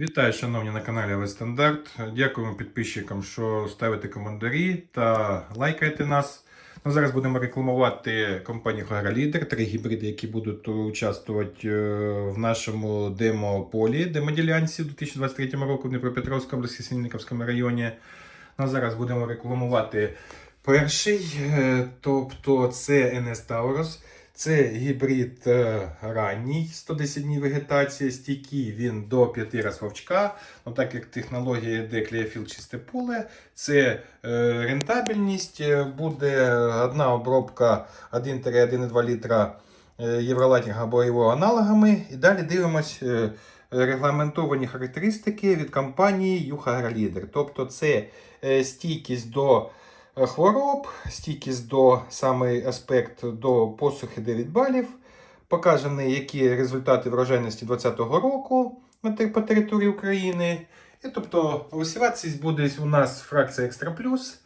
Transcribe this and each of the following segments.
Вітаю, шановні на каналі АВ Стандарт. Дякуємо підписчикам, що ставите коментарі та лайкаєте нас. Ну, зараз будемо рекламувати компанію Лідер, три гібриди, які будуть участвувати е, в нашому демо-полі, демоділянці в 2023 року в Дніпропетровській області, Сінніковському районі. Ну, зараз будемо рекламувати перший, е, тобто це NS Taurus. Це гібрид е, ранній, 110 днів вегетації, стійкий він до 5 раз вовчка. Ну, так як технологія йде клеофіл чисте поле, це е, рентабельність, е, буде одна обробка 1-1,2 літра євролатінга або його аналогами. І далі дивимось регламентовані характеристики від компанії Юха Лідер. Тобто це стійкість до хвороб, стійкість до саме аспект до посухи 9 балів. Показані, які результати врожайності 2020 року по території України. І тобто висіватися буде у нас фракція Екстра Плюс.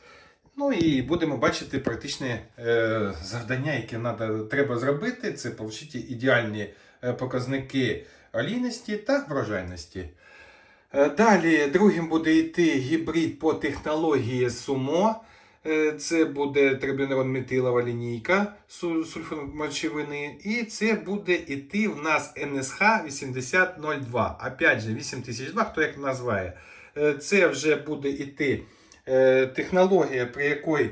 Ну і будемо бачити практичне е, завдання, надо, треба зробити. Це отримати ідеальні е, показники олійності та врожайності. Е, Далі другим буде йти гібрид по технології Сумо. Е, Це буде трибунерон метилова лінійка су- сульфомочевини. І це буде йти в нас НСХ 8002. Опять же, 8002, хто як називає. Е, Це вже буде йти е, технологія, при якій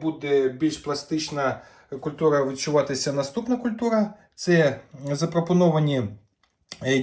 буде більш пластична культура відчуватися наступна культура. Це запропоновані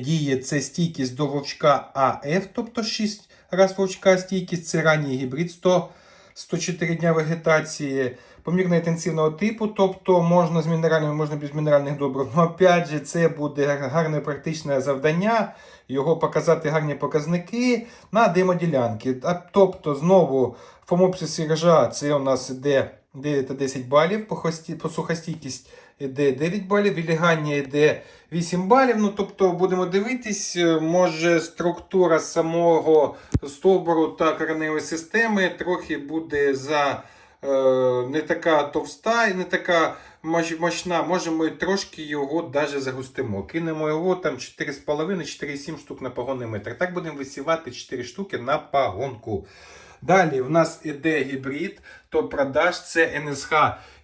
дії, це стійкість до вовчка АФ, тобто 6 раз вовчка стійкість, це ранній гібрид 100, 104 дня вегетації, помірно інтенсивного типу, тобто можна з мінеральними, можна без мінеральних добрив. Ну, опять же, це буде гарне практичне завдання, його показати гарні показники на демоділянки. Тобто, знову фомопсис ржа, це у нас іде 9-10 балів, по, хості, по сухостійкість іде 9 балів, вілігання йде 8 балів. Ну, тобто, будемо дивитись, е, може структура самого стовбуру та кореневої системи трохи буде за е, не така товста і не така мощна. Може, ми трошки його навіть загустимо. Кинемо його там 4,5-4,7 штук на погонний метр. Так будемо висівати 4 штуки на пагонку. Далі в нас іде гібрид, то продаж це НСХ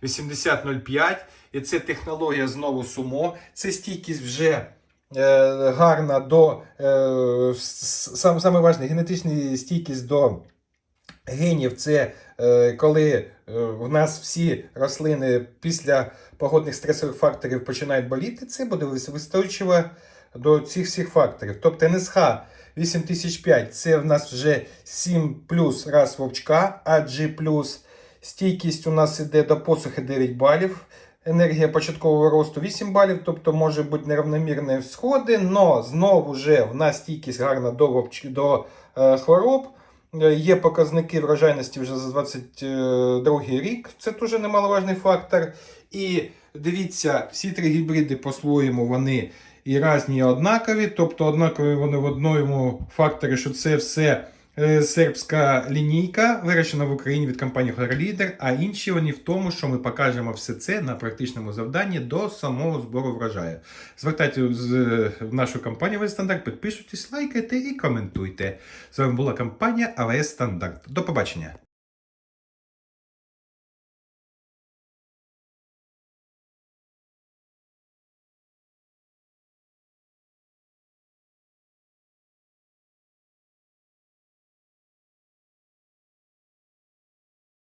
8005. І це технологія знову сумо. Це стійкість вже е, гарна до е, сам, саме важне, генетична стійкість до генів. Це е, коли е, в нас всі рослини після погодних стресових факторів починають боліти, це буде вис- до цих всіх факторів. Тобто НСХ 8005 це в нас вже 7 плюс раз вовчка, а G плюс стійкість у нас іде до посухи 9 балів. Енергія початкового росту 8 балів, тобто може бути неравномірні всходи, але знову ж в нас стійкість гарна до, до е, хвороб. Е, Є показники врожайності вже за 22 рік. Це дуже немаловажний фактор. І дивіться, всі три гібриди по-своєму вони і різні, і однакові. Тобто однакові вони в одному факторі, що це все е, сербська лінійка, вирощена в Україні від компанії Лідер, а інші вони в тому, що ми покажемо все це на практичному завданні до самого збору врожаю. Звертайте в нашу компанію АВС Стандарт, підписуйтесь, лайкайте і коментуйте. З вами була компанія АВС Стандарт. До побачення!